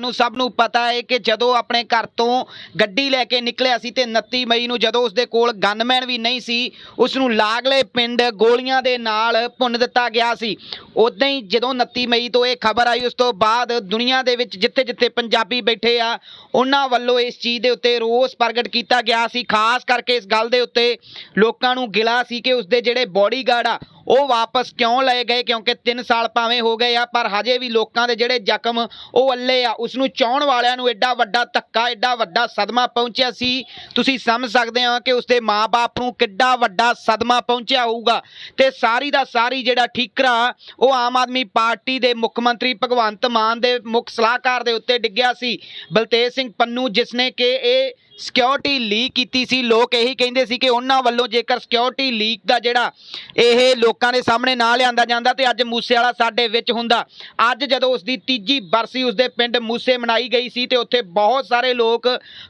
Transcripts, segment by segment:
ਨੂੰ ਸਭ ਨੂੰ ਪਤਾ ਹੈ ਕਿ ਜਦੋਂ ਆਪਣੇ ਘਰ ਤੋਂ ਗੱਡੀ ਲੈ ਕੇ ਨਿਕਲਿਆ ਸੀ ਤੇ 29 ਮਈ ਨੂੰ ਜਦੋਂ ਉਸਦੇ ਕੋਲ ਗਨਮੈਨ ਵੀ ਨਹੀਂ ਸੀ ਉਸ ਨੂੰ ਲਾਗਲੇ ਪਿੰਡ ਗੋਲੀਆਂ ਦੇ ਨਾਲ ਭੁੰਨ ਦਿੱਤਾ ਗਿਆ ਸੀ। ਉਦਾਂ ਹੀ ਜਦੋਂ 29 ਮਈ ਤੋਂ ਇਹ ਖਬਰ ਆਈ, ਉਸ ਤੋਂ ਬਾਅਦ ਦੁਨੀਆ ਦੇ ਵਿੱਚ ਜਿੱਥੇ-ਜਿੱਥੇ ਪੰਜਾਬੀ ਬੈਠੇ ਆ, ਉਹਨਾਂ ਵੱਲੋਂ ਇਸ ਚੀਜ਼ ਦੇ ਉੱਤੇ ਰੋਸ ਪ੍ਰਗਟ ਕੀਤਾ ਗਿਆ ਸੀ। ਖਾਸ ਕਰਕੇ ਇਸ ਗੱਲ ਦੇ ਉੱਤੇ ਲੋਕਾਂ ਨੂੰ ਗਿਲਾ ਸੀ ਕਿ ਉਸਦੇ ਜਿਹੜੇ ਬੋਡੀਗਾਰਡ ਆ ਉਹ ਵਾਪਸ ਕਿਉਂ ਲਏ ਗਏ? ਕਿਉਂਕਿ 3 ਸਾਲ ਭਾਵੇਂ ਹੋ ਗਏ ਆ, ਪਰ ਹਜੇ ਵੀ ਲੋਕਾਂ ਦੇ ਜਿਹੜੇ ਜ਼ਖਮ ਉਹ ਅੱਲੇ ਆ। ਉਸ ਨੂੰ ਚਾਹਣ ਵਾਲਿਆਂ ਨੂੰ ਐਡਾ ਵੱਡਾ ਧੱਕਾ ਐਡਾ ਵੱਡਾ ਸਦਮਾ ਪਹੁੰਚਿਆ ਸੀ। ਤੁਸੀਂ ਸਮਝ ਸਕਦੇ ਹੋ ਕਿ ਉਸਦੇ ਮਾਪੇ ਨੂੰ ਕਿੱਡਾ ਵੱਡਾ ਸਦਮਾ ਪਹੁੰਚਿਆ ਹੋਊਗਾ। ਤੇ ਸਾਰੀ ਦਾ ਸਾਰੀ ਜਿਹੜਾ ਠੀਕਰਾ, ਉਹ ਆਮ ਆਦਮੀ ਪਾਰਟੀ ਦੇ ਮੁੱਖ ਮੰਤਰੀ ਭਗਵੰਤ ਮਾਨ ਦੇ ਮੁੱਖ ਸਲਾਹਕਾਰ ਦੇ ਉੱਤੇ ਡਿੱਗਿਆ ਸੀ। ਬਲਤੇਜ ਸਿੰਘ ਪੰਨੂ, ਜਿਸ ਨੇ ਕਿ ਇਹ ਸਿਕਿਉਰਿਟੀ ਲੀਕ ਕੀਤੀ ਸੀ। ਲੋਕ ਇਹੀ ਕਹਿੰਦੇ ਸੀ ਕਿ ਉਹਨਾਂ ਵੱਲੋਂ ਜੇਕਰ ਸਿਕਿਉਰਿਟੀ ਲੀਕ ਦਾ ਜਿਹੜਾ ਇਹ ਲੋਕਾਂ ਦੇ ਸਾਹਮਣੇ ਨਾ ਲਿਆਂਦਾ ਜਾਂਦਾ ਤੇ ਅੱਜ ਮੂਸੇ ਵਾਲਾ ਸਾਡੇ ਵਿੱਚ ਹੁੰਦਾ। ਅੱਜ ਜਦੋਂ ਉਸ ਦੀ ਤੀਜੀ ਬਰਸੀ ਉਸਦੇ ਪਿੰਡ ਮੂਸੇ ਮਨਾਈ ਗਈ ਸੀ ਤੇ ਉੱਥੇ ਬਹੁਤ ਸਾਰੇ ਲੋਕ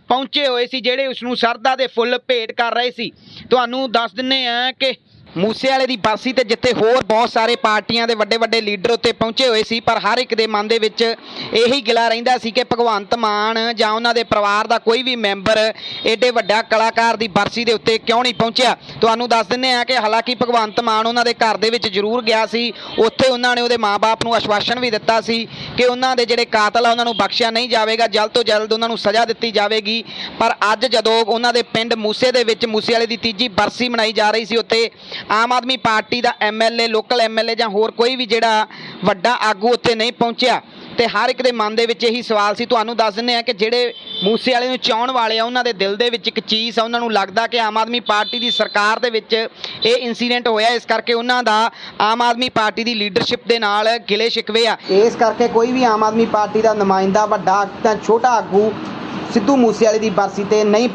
ਪਹੁੰਚੇ ਹੋਏ ਸੀ ਜਿਹੜੇ ਉਸ ਨੂੰ ਸਰਦਾ ਦੇ ਫੁੱਲ ਭੇਟ ਕਰ ਰਹੇ ਸੀ। ਤੁਹਾਨੂੰ ਦੱਸ ਦਿੰਨੇ ਆ ਕਿ ਮੂਸੇ ਵਾਲੇ ਦੀ ਬਰਸੀ ਤੇ ਜਿੱਥੇ ਹੋਰ ਬਹੁਤ ਸਾਰੇ ਪਾਰਟੀਆਂ ਦੇ ਵੱਡੇ ਵੱਡੇ ਲੀਡਰ ਉੱਤੇ ਪਹੁੰਚੇ ਹੋਏ ਸੀ, ਪਰ ਹਰ ਇੱਕ ਦੇ ਮਨ ਦੇ ਵਿੱਚ ਇਹੀ ਗਿਲਾ ਰਹਿੰਦਾ ਸੀ ਕਿ ਭਗਵੰਤ ਮਾਨ ਜਾਂ ਉਹਨਾਂ ਦੇ ਪਰਿਵਾਰ ਦਾ ਕੋਈ ਵੀ ਮੈਂਬਰ ਏਡੇ ਵੱਡਾ ਕਲਾਕਾਰ ਦੀ ਬਰਸੀ ਦੇ ਉੱਤੇ ਕਿਉਂ ਨਹੀਂ ਪਹੁੰਚਿਆ? ਤੁਹਾਨੂੰ ਦੱਸ ਦਿੰਨੇ ਆ ਕਿ ਹਾਲਾਂਕਿ ਭਗਵੰਤ ਮਾਨ ਉਹਨਾਂ ਦੇ ਘਰ ਦੇ ਵਿੱਚ ਜ਼ਰੂਰ ਗਿਆ ਸੀ, ਉੱਥੇ ਉਹਨਾਂ ਨੇ ਉਹਦੇ ਮਾਪੇ ਨੂੰ ਆਸ਼ਵਾਸਨ ਵੀ ਦਿੱਤਾ ਸੀ ਕਿ ਉਹਨਾਂ ਦੇ ਜਿਹੜੇ ਕਾਤਲ ਆ, ਉਹਨਾਂ ਨੂੰ ਬਖਸ਼ਿਆ ਨਹੀਂ ਜਾਵੇਗਾ, ਜਲਦ ਤੋਂ ਜਲਦ ਉਹਨਾਂ ਨੂੰ ਸਜ਼ਾ ਦਿੱਤੀ ਜਾਵੇਗੀ। ਪਰ ਅੱਜ ਜਦੋਂ ਉਹਨਾਂ ਦੇ ਪਿੰਡ ਮੂਸੇ ਦੇ ਵਿੱਚ ਮੂਸੇ ਵਾਲੇ ਦੀ ਤੀਜੀ ਬਰਸੀ ਮਨਾਈ ਜਾ ਰਹੀ ਸੀ, ਉੱਥੇ ਆਮ ਆਦਮੀ ਪਾਰਟੀ ਦਾ ਐਮਐਲਏ ਲੋਕਲ ਐਮਐਲਏ ਜਾਂ ਹੋਰ ਕੋਈ ਵੀ ਜਿਹੜਾ ਵੱਡਾ ਆਗੂ ਉੱਥੇ ਨਹੀਂ ਪਹੁੰਚਿਆ। ਤੇ ਹਰ ਇੱਕ ਦੇ ਮਨ ਦੇ ਵਿੱਚ ਇਹੀ ਸਵਾਲ ਸੀ। ਤੁਹਾਨੂੰ ਦੱਸ ਦਿੰਨੇ ਆ ਕਿ ਜਿਹੜੇ ਮੂਸੇ ਵਾਲੇ ਨੂੰ ਚਾਹਣ ਵਾਲੇ ਆ, ਉਹਨਾਂ ਦੇ ਦਿਲ ਦੇ ਵਿੱਚ ਇੱਕ ਚੀਜ਼ ਆ, ਉਹਨਾਂ ਨੂੰ ਲੱਗਦਾ ਕਿ ਆਮ ਆਦਮੀ ਪਾਰਟੀ ਦੀ ਸਰਕਾਰ ਦੇ ਵਿੱਚ ਇਹ ਇਨਸੀਡੈਂਟ ਹੋਇਆ। ਇਸ ਕਰਕੇ ਉਹਨਾਂ ਦਾ ਆਮ ਆਦਮੀ ਪਾਰਟੀ ਦੀ ਲੀਡਰਸ਼ਿਪ ਦੇ ਨਾਲ ਗਿਲੇ ਸ਼ਿਕਵੇ ਆ। ਇਸ ਕਰਕੇ ਕੋਈ ਵੀ ਆਮ ਆਦਮੀ ਪਾਰਟੀ ਦਾ ਨੁਮਾਇੰਦਾ, ਵੱਡਾ ਤਾਂ ਛੋਟਾ ਆਗੂ ਸਿੱਧੂ ਮੂਸੇ ਵਾਲੇ ਦੀ ਬਰਸੀ ਤੇ ਨਹੀਂ